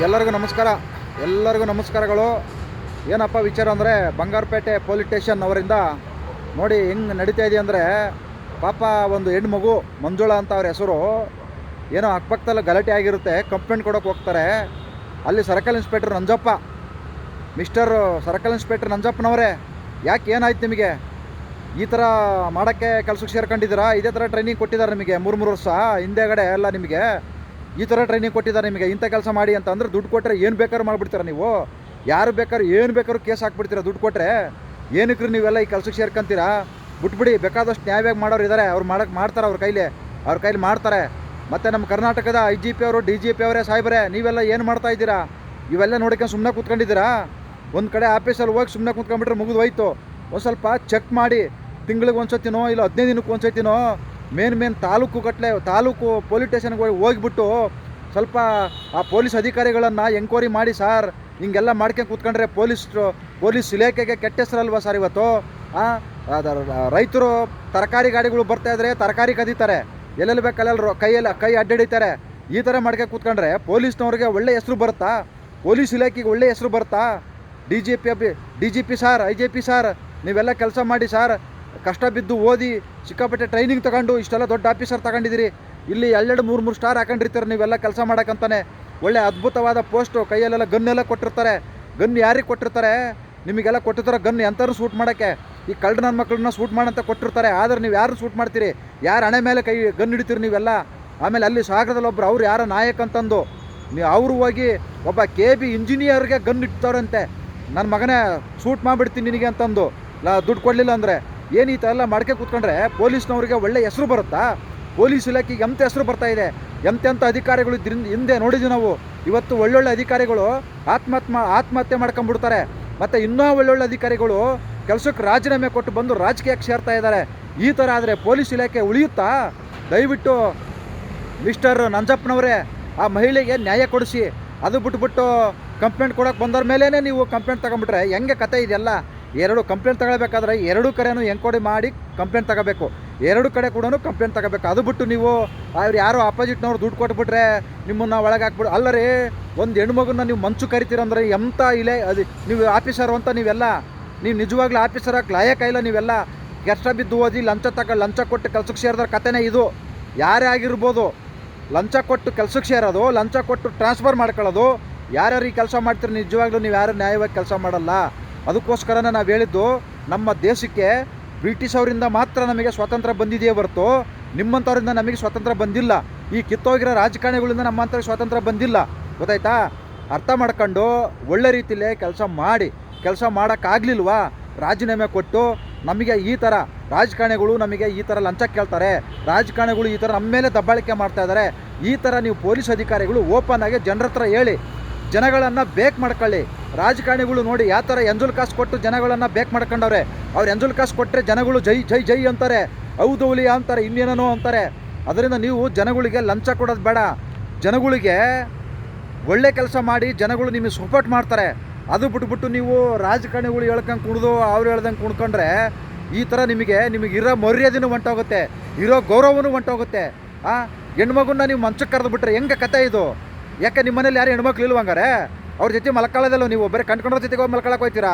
ಎಲ್ಲರಿಗೂ ನಮಸ್ಕಾರ. ಎಲ್ಲರಿಗೂ ನಮಸ್ಕಾರಗಳು. ಏನಪ್ಪ ವಿಚಾರ ಅಂದರೆ ಬಂಗಾರಪೇಟೆ ಪೊಲೀಸ್ ಸ್ಟೇಷನ್ ಅವರಿಂದ ನೋಡಿ ಹೆಂಗೆ ನಡೀತಾ ಇದೆಯಾ ಅಂದರೆ ಪಾಪ ಒಂದು ಹೆಣ್ಣು ಮಗು ಮಂಜುಳಾ ಅಂತ ಅವ್ರ ಹೆಸರು ಏನೋ ಅಕ್ಕಪಕ್ಕದಲ್ಲಿ ಗಲಾಟೆ ಆಗಿರುತ್ತೆ ಕಂಪ್ಲೇಂಟ್ ಕೊಡೋಕೆ ಹೋಗ್ತಾರೆ. ಅಲ್ಲಿ circle inspector Nanjappa mister circle inspector ನಂಜಪ್ಪನವರೇ, ಯಾಕೆ ಏನಾಯ್ತು ನಿಮಗೆ? ಈ ಥರ ಮಾಡೋಕ್ಕೆ ಕೆಲಸಕ್ಕೆ ಸೇರ್ಕೊಂಡಿದ್ದೀರಾ? ಇದೇ ಥರ ಟ್ರೈನಿಂಗ್ ಕೊಟ್ಟಿದ್ದಾರೆ ನಿಮಗೆ ಮೂರು ಮೂರು ವರ್ಷ, ಹಿಂದೆಗಡೆ ಎಲ್ಲ ನಿಮಗೆ? ಈ ಥರ ಟ್ರೈನಿಂಗ್ ಕೊಟ್ಟಿದ್ದಾರೆ ನಿಮಗೆ, ಇಂಥ ಕೆಲಸ ಮಾಡಿ ಅಂತ ಅಂದ್ರೆ ದುಡ್ಡು ಕೊಟ್ಟರೆ ಏನು ಬೇಕಾದ್ರೂ ಮಾಡಿಬಿಡ್ತೀರ ನೀವು? ಯಾರು ಬೇಕಾದ್ರೂ, ಏನು ಬೇಕಾದ್ರೂ ಕೇಸ್ ಹಾಕ್ಬಿಡ್ತೀರಾ ದುಡ್ಡು ಕೊಟ್ಟರೆ ಏನಕ್ಕೆ ನೀವೆಲ್ಲ ಈ ಕೆಲಸಕ್ಕೆ ಸೇರ್ಕೊಂತೀರಾ? ಬಿಟ್ಬಿಡಿ, ಬೇಕಾದಷ್ಟು ನ್ಯಾಯವಾಗಿ ಮಾಡೋರು ಇದ್ದಾರೆ ಅವ್ರು ಮಾಡೋಕ್ಕೆ ಮಾಡ್ತಾರೆ ಅವ್ರ ಕೈಲಿ ಅವ್ರ ಕೈಲಿ ಮಾಡ್ತಾರೆ. ಮತ್ತು ನಮ್ಮ ಕರ್ನಾಟಕದ ಐ ಜಿ ಪಿ ಅವರು ಡಿ ಜಿ ಪಿ ಅವರೇ, ಸಾಹೇಬ್ರೆ, ನೀವೆಲ್ಲ ಏನು ಮಾಡ್ತಾ ಇದ್ದೀರಾ? ಇವೆಲ್ಲ ನೋಡ್ಕೊಂಡು ಸುಮ್ಮನೆ ಕೂತ್ಕೊಂಡಿದ್ದೀರಾ? ಒಂದು ಕಡೆ ಆಫೀಸಲ್ಲಿ ಹೋಗಿ ಸುಮ್ಮನೆ ಕೂತ್ಕೊಂಡ್ಬಿಟ್ರೆ ಮುಗಿದು ಹೋಯ್ತು ಒಂದು ಸ್ವಲ್ಪ ಚೆಕ್ ಮಾಡಿ ತಿಂಗಳಿಗೆ ಒಂದು ಸತಿನೋ ಇಲ್ಲ ಹದಿನೈದು ದಿನಕ್ಕೆ ಒಂದು ಸತಿನೋ ಮೇನ್ ಮೇನ್ ತಾಲೂಕು ಗಟ್ಟಲೆ ತಾಲೂಕು ಪೊಲೀಸ್ ಸ್ಟೇಷನ್ಗೆ ಹೋಗಿ ಹೋಗ್ಬಿಟ್ಟು ಸ್ವಲ್ಪ ಆ ಪೊಲೀಸ್ ಅಧಿಕಾರಿಗಳನ್ನು ಎಂಕ್ವೈರಿ ಮಾಡಿ, ಸರ್, ಹಿಂಗೆಲ್ಲ ಮಾಡ್ಕೊಂಡು ಕೂತ್ಕೊಂಡ್ರೆ ಪೊಲೀಸ್ ಪೊಲೀಸ್ ಇಲಾಖೆಗೆ ಕೆಟ್ಟ ಹೆಸರಲ್ವಾ ಸರ್ ಇವತ್ತು? ರೈತರು ತರಕಾರಿ ಗಾಡಿಗಳು ಬರ್ತಾ ಇದ್ರೆ ತರಕಾರಿ ಕದೀತಾರೆ. ಎಲ್ಲೆಲ್ಲಿ ಬೇಕಲ್ಲೆಲ್ಲ ರೊ- ಕೈಯಲ್ಲಿ, ಕೈ ಅಡ್ಡಾಡಿತಾರೆ. ಈ ಥರ ಮಾಡ್ಕೊಂಡು ಕೂತ್ಕೊಂಡ್ರೆ ಪೊಲೀಸ್ನವ್ರಿಗೆ ಒಳ್ಳೆ ಹೆಸರು ಬರುತ್ತಾ? ಪೊಲೀಸ್ ಇಲಾಖೆಗೆ ಒಳ್ಳೆ ಹೆಸರು ಬರುತ್ತಾ? D G P D G P sir, I J P sir, ನೀವೆಲ್ಲ ಕೆಲಸ ಮಾಡಿ ಸಾರ್ ಕಷ್ಟ ಬಿದ್ದು ಓದಿ ಸಿಕ್ಕಾಪಟ್ಟೆ ಟ್ರೈನಿಂಗ್ ತಗೊಂಡು ಇಷ್ಟೆಲ್ಲ ದೊಡ್ಡ ಆಫೀಸರ್ ತಗೊಂಡಿದ್ದೀರಿ. ಇಲ್ಲಿ ಎರಡೆರಡು ಮೂರು ಮೂರು ಸ್ಟಾರ್ ಹಾಕೊಂಡಿರ್ತಾರೆ, ನೀವೆಲ್ಲ ಕೆಲಸ ಮಾಡೋಕ್ಕಂತಾನೆ. ಒಳ್ಳೆ ಅದ್ಭುತವಾದ ಪೋಸ್ಟು ಕೈಯಲ್ಲೆಲ್ಲ ಗನ್ನೆಲ್ಲ ಕೊಟ್ಟಿರ್ತಾರೆ. ಗನ್ ಯಾರಿಗೆ ಕೊಟ್ಟಿರ್ತಾರೆ? ನಿಮಗೆಲ್ಲ ಕೊಟ್ಟಿರ್ತಾರೆ ಗನ್ ಎಂಥವ್ರು ಸೂಟ್ ಮಾಡೋಕ್ಕೆ? ಈ ಕಳ್ಳ ನನ್ನ ಮಕ್ಕಳನ್ನ ಸೂಟ್ ಮಾಡಂತ ಕೊಟ್ಟಿರ್ತಾರೆ. ಆದ್ರೆ ನೀವು ಯಾರು ಸೂಟ್ ಮಾಡ್ತೀರಿ? ಯಾರು ಹಣೆ ಮೇಲೆ ಕೈ ಗನ್ ಹಿಡಿತೀರಿ ನೀವೆಲ್ಲ? ಆಮೇಲೆ ಅಲ್ಲಿ ಸಾಗರದಲ್ಲಿ ಒಬ್ರು ಅವ್ರು ಯಾರ ನಾಯಕ ಅಂತಂದು. ನೀವು ಅವರು ಹೋಗಿ ಒಬ್ಬ ಕೆ ಬಿ ಇಂಜಿನಿಯರ್ಗೆ ಗನ್ ಇಡ್ತಾರಂತೆ. ನನ್ನ ಮಗನೇ ಸೂಟ್ ಮಾಡಿಬಿಡ್ತೀನಿ ನಿನಗೆ ಅಂತಂದು. ಲ, ದುಡ್ಡು ಕೊಡಲಿಲ್ಲ ಅಂದರೆ. ಏನು ಈ ಥರ ಎಲ್ಲ ಮಾಡ್ಕೆ ಕೂತ್ಕೊಂಡ್ರೆ ಪೊಲೀಸ್ನವ್ರಿಗೆ ಒಳ್ಳೆ ಹೆಸರು ಬರುತ್ತಾ? ಪೊಲೀಸ್ ಇಲಾಖೆಗೆ ಎಂತ ಹೆಸರು ಬರ್ತಾ ಇದೆ? ಎಂತೆಂಥ ಅಧಿಕಾರಿಗಳು ಇದ್ರಿಂದ ಹಿಂದೆ ನೋಡಿದ್ವಿ ನಾವು. ಇವತ್ತು ಒಳ್ಳೊಳ್ಳೆ ಅಧಿಕಾರಿಗಳು ಆತ್ಮಹತ್ಮ ಆತ್ಮಹತ್ಯೆ ಮಾಡ್ಕೊಂಡ್ಬಿಡ್ತಾರೆ. ಮತ್ತು ಇನ್ನೂ ಒಳ್ಳೊಳ್ಳೆ ಅಧಿಕಾರಿಗಳು ಕೆಲಸಕ್ಕೆ ರಾಜೀನಾಮೆ ಕೊಟ್ಟು ಬಂದು ರಾಜಕೀಯಕ್ಕೆ ಸೇರ್ತಾ ಇದ್ದಾರೆ. ಈ ಥರ ಆದರೆ ಪೊಲೀಸ್ ಇಲಾಖೆ ಉಳಿಯುತ್ತಾ? ದಯವಿಟ್ಟು ಮಿಸ್ಟರ್ ನಂಜಪ್ಪನವರೇ, ಆ ಮಹಿಳೆಗೆ ನ್ಯಾಯ ಕೊಡಿಸಿ. ಅದು ಬಿಟ್ಬಿಟ್ಟು ಕಂಪ್ಲೇಂಟ್ ಕೊಡೋಕೆ ಬಂದವ್ರ ಮೇಲೇ ನೀವು ಕಂಪ್ಲೇಂಟ್ ತಗೊಂಬಿಟ್ರೆ ಹೆಂಗೆ ಕತೆ ಇದೆಲ್ಲ ಎರಡು ಕಂಪ್ಲೇಂಟ್ ತಗೊಳ್ಬೇಕಾದ್ರೆ ಎರಡು ಕಡೆನೂ ಎಂಕ್ವೈರಿ ಮಾಡಿ ಕಂಪ್ಲೇಂಟ್ ತಗೋಬೇಕು. ಎರಡು ಕಡೆ ಕೂಡ ಕಂಪ್ಲೇಂಟ್ ತಗೋಬೇಕು. ಅದು ಬಿಟ್ಟು ನೀವು, ಅವ್ರು ಯಾರೋ ಅಪೋಸಿಟ್ನವ್ರು ದುಡ್ಡು ಕೊಟ್ಬಿಟ್ರೆ ನಿಮ್ಮನ್ನು ಒಳಗೆ ಹಾಕ್ಬಿಡು. ಅಲ್ಲ ರೀ ಒಂದು ಹೆಣ್ಮಗುನ ನೀವು ಮಂಚು ಕರಿತೀರಂದ್ರೆ ಎಂಥ ಇಲೆ, ಅದು ನೀವು ಆಫೀಸರು ಅಂತ ನೀವೆಲ್ಲ, ನೀವು ನಿಜವಾಗ್ಲೂ ಆಫೀಸರ್ ಲಾಯಕ ಇಲ್ಲ ನೀವೆಲ್ಲ. ಕೆಷ್ಟ ಬಿದ್ದು ಓದಿ ಲಂಚ ತಗ, ಲಂಚ ಕೊಟ್ಟು ಕೆಲ್ಸಕ್ಕೆ ಸೇರಿದ್ರೆ ಕತೆನೇ ಇದು. ಯಾರೇ ಆಗಿರ್ಬೋದು, ಲಂಚ ಕೊಟ್ಟು ಕೆಲ್ಸಕ್ಕೆ ಸೇರೋದು, ಲಂಚ ಕೊಟ್ಟು ಟ್ರಾನ್ಸ್ಫರ್ ಮಾಡ್ಕೊಳ್ಳೋದು, ಯಾರ್ಯಾರು ಈ ಕೆಲಸ ಮಾಡ್ತೀರಿ ನಿಜವಾಗ್ಲೂ ನೀವು ಯಾರು ನ್ಯಾಯವಾಗಿ ಕೆಲಸ ಮಾಡಲ್ಲ. ಅದಕ್ಕೋಸ್ಕರನೇ ನಾವು ಹೇಳಿದ್ದು, ನಮ್ಮ ದೇಶಕ್ಕೆ ಬ್ರಿಟಿಷ್ ಅವರಿಂದ ಮಾತ್ರ ನಮಗೆ ಸ್ವಾತಂತ್ರ್ಯ ಬಂದಿದೆಯೇ ಹೊರತು ನಿಮ್ಮಂಥವರಿಂದ ನಮಗೆ ಸ್ವಾತಂತ್ರ್ಯ ಬಂದಿಲ್ಲ. ಈ ಕಿತ್ತೋಗಿರೋ ರಾಜಕಾರಣಿಗಳಿಂದ ನಮ್ಮಂಥ ಸ್ವಾತಂತ್ರ್ಯ ಬಂದಿಲ್ಲ. ಗೊತ್ತಾಯ್ತಾ? ಅರ್ಥ ಮಾಡ್ಕೊಂಡು ಒಳ್ಳೆ ರೀತಿಯಲ್ಲೇ ಕೆಲಸ ಮಾಡಿ, ಕೆಲಸ ಮಾಡೋಕ್ಕಾಗಲಿಲ್ವಾ? ರಾಜೀನಾಮೆ ಕೊಟ್ಟು ನಮಗೆ ಈ ಥರ ರಾಜಕಾರಣಿಗಳು ನಮಗೆ ಈ ಥರ ಲಂಚ ಕೇಳ್ತಾರೆ. ರಾಜಕಾರಣಿಗಳು ಈ ಥರ ನಮ್ಮ ಮೇಲೆ ದಬ್ಬಾಳಿಕೆ ಮಾಡ್ತಾ ಇದ್ದಾರೆ. ಈ ಥರ ನೀವು ಪೊಲೀಸ್ ಅಧಿಕಾರಿಗಳು ಓಪನ್ ಆಗಿ ಜನರ ಹತ್ರ ಹೇಳಿ ಜನಗಳನ್ನು ಬೇಕ್ ಮಾಡ್ಕೊಳ್ಳಿ. ರಾಜಕಾರಣಿಗಳು ನೋಡಿ ಯಾವ ಥರ ಎಂಜುಲ್ ಕಾಸು ಕೊಟ್ಟು ಜನಗಳನ್ನು ಬೇಕ್ ಮಾಡ್ಕೊಂಡವ್ರೆ. ಅವ್ರು ಎಂಜುಲ್ ಕಾಸು ಕೊಟ್ಟರೆ ಜನಗಳು ಜೈ ಜೈ ಜೈ ಅಂತಾರೆ. ಹೌದು ಅಂತಾರೆ ಇನ್ನೇನೋ ಅಂತಾರೆ. ಅದರಿಂದ ನೀವು ಜನಗಳಿಗೆ ಲಂಚ ಕೊಡೋದು ಬೇಡ. ಜನಗಳಿಗೆ ಒಳ್ಳೆ ಕೆಲಸ ಮಾಡಿ ಜನಗಳು ನಿಮಗೆ ಸಪೋರ್ಟ್ ಮಾಡ್ತಾರೆ. ಅದು ಬಿಟ್ಬಿಟ್ಟು ನೀವು ರಾಜಕಾರಣಿಗಳು ಹೇಳ್ಕೊಂಡು ಕುಣಿದು ಅವ್ರು ಹೇಳ್ದಂಗೆ ಕುಣ್ಕೊಂಡ್ರೆ ಈ ಥರ ನಿಮಗೆ ನಿಮಗೆ ಇರೋ ಮರ್ಯಾದೆನೂ ಹೊಂಟೋಗುತ್ತೆ ಇರೋ ಗೌರವನೂ ಹೊಂಟೋಗುತ್ತೆ ಆ ಹೆಣ್ಮಗುನ ನೀವು ಮಂಚಕ್ಕೆ ಕರೆದು ಬಿಟ್ರೆ ಹೆಂಗೆ ಕತೆ ಇದು? ಯಾಕೆ ನಿಮ್ಮ ಮನೇಲಿ ಯಾರು ಹೆಣ್ಮಕ್ಳು ಇಲ್ವಂಗಾರೆ ಅವ್ರ ಜೊತೆ ಮಲ್ಕೊಳ್ಳೋದಲ್ಲ ನೀವು, ಬರೀ ಕಂಡ್ಕೊಂಡ್ರ ಜೊತೆಗೆ ಹೋಗಿ ಮಲ್ಕೊಳಕ್ಕೆ ಹೋಗ್ತೀರಾ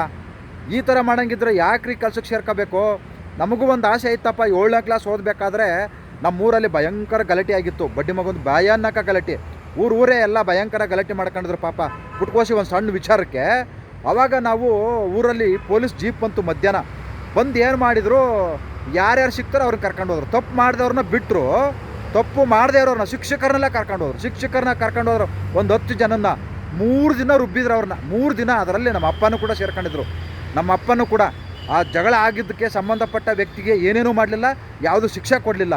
ಈ ಥರ ಮಾಡಂಗಿದ್ರೆ ಯಾಕ್ರಿ ಕೆಲ್ಸಕ್ಕೆ ಸೇರ್ಕೋಬೇಕು? ನಮಗೂ ಒಂದು ಆಸೆ ಇತ್ತಪ್ಪ, ಏಳನೇ ಕ್ಲಾಸ್ ಓದಬೇಕಾದ್ರೆ ನಮ್ಮೂರಲ್ಲಿ ಭಯಂಕರ ಗಲಾಟೆ ಆಗಿತ್ತು. ಬಡ್ಡಿ ಮಗೊಂದು ಭಯಾನಕ ಗಲಾಟೆ. ಊರು ಊರೇ ಎಲ್ಲ ಭಯಂಕರ ಗಲಾಟೆ ಮಾಡ್ಕೊಂಡಿದ್ರು ಪಾಪ. ಪುಟ್ಕೋಸಿ ಒಂದು ಸಣ್ಣ ವಿಚಾರಕ್ಕೆ, ಅವಾಗ ನಾವು ಊರಲ್ಲಿ ಪೊಲೀಸ್ ಜೀಪ್ ಬಂತು ಮಧ್ಯಾಹ್ನ. ಬಂದು ಏನು ಮಾಡಿದ್ರು, ಯಾರ್ಯಾರು ಸಿಗ್ತಾರೋ ಅವ್ರನ್ನ ಕರ್ಕೊಂಡು ಹೋದ್ರು. ತಪ್ಪು ಮಾಡಿದವ್ರನ್ನ ಬಿಟ್ಟರು ತಪ್ಪು ಮಾಡದೇ ಇರೋರನ್ನ ಶಿಕ್ಷಕರನ್ನೆಲ್ಲ ಕರ್ಕೊಂಡು ಹೋದ್ರು. ಶಿಕ್ಷಕರನ್ನ ಕರ್ಕೊಂಡು ಒಂದು ಹತ್ತು ಜನನ್ನ ಮೂರು ದಿನ ರುಬ್ಬಿದ್ರು ಅವ್ರನ್ನ. ಮೂರು ದಿನ ಅದರಲ್ಲಿ ನಮ್ಮ ಅಪ್ಪನೂ ಕೂಡ ಸೇರ್ಕೊಂಡಿದ್ರು. ನಮ್ಮ ಅಪ್ಪನೂ ಕೂಡ ಆ ಜಗಳ ಆಗಿದ್ದಕ್ಕೆ ಸಂಬಂಧಪಟ್ಟ ವ್ಯಕ್ತಿಗೆ ಏನೇನೂ ಮಾಡಲಿಲ್ಲ, ಯಾವುದು ಶಿಕ್ಷೆ ಕೊಡಲಿಲ್ಲ.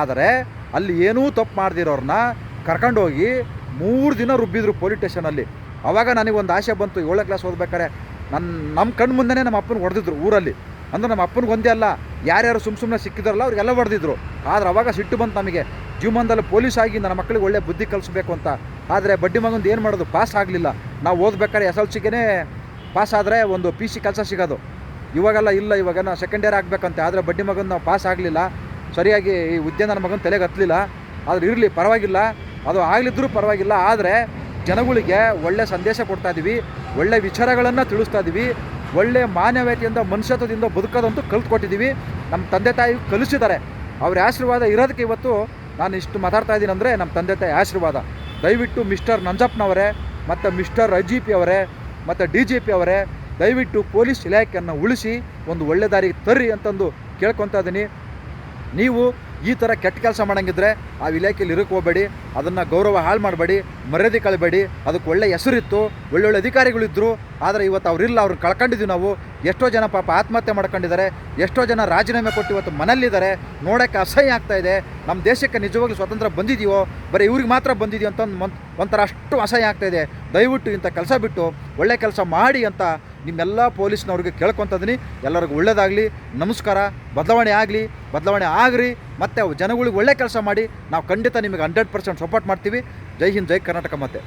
ಆದರೆ ಅಲ್ಲಿ ಏನೂ ತಪ್ಪು ಮಾಡ್ದಿರೋರನ್ನ ಕರ್ಕೊಂಡೋಗಿ ಮೂರು ದಿನ ರುಬ್ಬಿದ್ರು ಪೊಲೀಸ್ ಸ್ಟೇಷನಲ್ಲಿ. ಅವಾಗ ನನಗೊಂದು ಆಸೆ ಬಂತು, ಏಳನೇ ಕ್ಲಾಸ್ ಓದ್ಬೇಕಾರೆ. ನನ್ನ ನಮ್ಮ ಕಣ್ಣು ಮುಂದೆನೇ ನಮ್ಮ ಅಪ್ಪನ ಹೊಡೆದಿದ್ರು ಊರಲ್ಲಿ. ಅಂದ್ರೆ ನಮ್ಮ ಅಪ್ಪನಿಗೆ ಒಂದೇ ಅಲ್ಲ, ಯಾರ್ಯಾರು ಸುಮ್ ಸುಮ್ಮನೆ ಸಿಕ್ಕಿದ್ರಲ್ಲ ಅವ್ರಿಗೆಲ್ಲ ಹೊಡೆದಿದ್ರು. ಆದ್ರೆ ಅವಾಗ ಸಿಟ್ಟು ಬಂತು ನಮಗೆ. ಜೀವನದಲ್ಲಿ ಪೊಲೀಸ್ ಆಗಿ ನನ್ನ ಮಕ್ಕಳಿಗೆ ಒಳ್ಳೆ ಬುದ್ಧಿ ಕಲಿಸ್ಬೇಕು ಅಂತ. ಆದರೆ ಬಡ್ಡಿ ಮಗಂದು ಏನು ಮಾಡೋದು? ಪಾಸ್ ಆಗಲಿಲ್ಲ. ನಾವು ಓದ್ಬೇಕಾದ್ರೆ ಎಸ್ ಎಲ್ ಸಿಗೇನೆ ಪಾಸ್ ಆದರೆ ಒಂದು ಪಿ ಸಿ ಕೆಲಸ ಸಿಗೋದು. ಇವಾಗೆಲ್ಲ ಇಲ್ಲ ಇವಾಗ ನಾವು ಸೆಕೆಂಡ್ ಇಯರ್ ಆಗಬೇಕಂತೆ. ಆದರೆ ಬಡ್ಡಿ ಮಗನ ನಾವು ಪಾಸ್ ಆಗಲಿಲ್ಲ. ಸರಿಯಾಗಿ ಈ ಹುದ್ದೆ ನನ್ನ ಮಗನ ತಲೆಗೆ ಹತ್ತಲಿಲ್ಲ ಆದ್ರೆ ಇರಲಿ, ಪರವಾಗಿಲ್ಲ. ಅದು ಆಗಲಿದ್ದರೂ ಪರವಾಗಿಲ್ಲ. ಆದರೆ ಜನಗಳಿಗೆ ಒಳ್ಳೆ ಸಂದೇಶ ಕೊಡ್ತಾ ಇದ್ದೀವಿ ಒಳ್ಳೆ ವಿಚಾರಗಳನ್ನು ತಿಳಿಸ್ತಾ ಇದ್ದೀವಿ ಒಳ್ಳೆ ಮಾನವೀಯತೆಯಿಂದ, ಮನುಷ್ಯತ್ವದಿಂದ ಬದುಕೋದಂತೂ ಕಲ್ತ್ಕೊಟ್ಟಿದ್ದೀವಿ. ನಮ್ಮ ತಂದೆ ತಾಯಿ ಕಲಿಸಿದ್ದಾರೆ. ಅವ್ರ ಆಶೀರ್ವಾದ ಇರೋದಕ್ಕೆ ಇವತ್ತು ನಾನು ಇಷ್ಟು ಮಾತಾಡ್ತಾ ಇದ್ದೀನಿ ಅಂದರೆ ನಮ್ಮ ತಂದೆ ತಾಯಿ ಆಶೀರ್ವಾದ. ದಯವಿಟ್ಟು ಮಿಸ್ಟರ್ ನಂಜಪ್ಪನವರೇ, ಮತ್ತು ಮಿಸ್ಟರ್ ಐ ಜಿ ಪಿ ಅವರೇ, ಮತ್ತು ಡಿ ಜಿ ಪಿ ಅವರೇ, ದಯವಿಟ್ಟು ಪೊಲೀಸ್ ಇಲಾಖೆಯನ್ನು ಉಳಿಸಿ, ಒಂದು ಒಳ್ಳೆ ದಾರಿಗೆ ತರ್ರಿ ಅಂತಂದು ಕೇಳ್ಕೊತಾ ಇದ್ದೀನಿ. ನೀವು ಈ ಥರ ಕೆಟ್ಟ ಕೆಲಸ ಮಾಡೋಂಗಿದ್ರೆ ಆ ಇಲಾಖೆಯಲ್ಲಿ ಇರೋಕ್ಕೆ ಹೋಗಬೇಡಿ, ಅದನ್ನು ಗೌರವ ಹಾಳು ಮಾಡಬೇಡಿ, ಮರ್ಯಾದೆ ಕಳಬೇಡಿ, ಅದಕ್ಕೆ ಒಳ್ಳೆ ಹೆಸರಿತ್ತು, ಒಳ್ಳೊಳ್ಳೆ ಅಧಿಕಾರಿಗಳಿದ್ದರು ಆದರೆ ಇವತ್ತು ಅವರಿಲ್ಲ, ಅವ್ರನ್ನ ಕಳ್ಕೊಂಡಿದ್ದೀವಿ ನಾವು. ಎಷ್ಟೋ ಜನ ಪಾಪ ಆತ್ಮಹತ್ಯೆ ಮಾಡ್ಕೊಂಡಿದ್ದಾರೆ, ಎಷ್ಟೋ ಜನ ರಾಜೀನಾಮೆ ಕೊಟ್ಟು ಇವತ್ತು ಮನಲ್ಲಿದ್ದಾರೆ ನೋಡೋಕ್ಕೆ ಅಸಹ್ಯ ಆಗ್ತಾ ಇದೆ. ನಮ್ಮ ದೇಶಕ್ಕೆ ನಿಜವಾಗ್ಲೂ ಸ್ವಾತಂತ್ರ್ಯ ಬಂದಿದೆಯೋ, ಬರೀ ಇವ್ರಿಗೆ ಮಾತ್ರ ಬಂದಿದೆಯೋ ಅಂತ ಒಂದು ಒಂಥರ ಅಷ್ಟು ಅಸಹ್ಯ ಆಗ್ತಾ ಇದೆ. ದಯವಿಟ್ಟು ಇಂಥ ಕೆಲಸ ಬಿಟ್ಟು, ಒಳ್ಳೆ ಕೆಲಸ ಮಾಡಿ ಅಂತ ನಿಮ್ಮೆಲ್ಲ ಪೊಲೀಸ್ನವ್ರಿಗೆ ಕೇಳ್ಕೊತಿದ್ದೀನಿ ಎಲ್ಲರಿಗೂ ಒಳ್ಳೇದಾಗಲಿ, ನಮಸ್ಕಾರ, ಬದಲಾವಣೆ ಆಗಲಿ, ಬದಲಾವಣೆ ಆಗ್ರಿ, ಮತ್ತು ಜನಗಳಿಗೆ ಒಳ್ಳೆ ಕೆಲಸ ಮಾಡಿ, ನಾವು ಖಂಡಿತ ನಿಮಗೆ ಹಂಡ್ರೆಡ್ ಪರ್ಸೆಂಟ್ ಸಪೋರ್ಟ್ ಮಾಡ್ತೀವಿ. ಜೈ ಹಿಂದ್, ಜೈ ಕರ್ನಾಟಕ ಮತ್ತೆ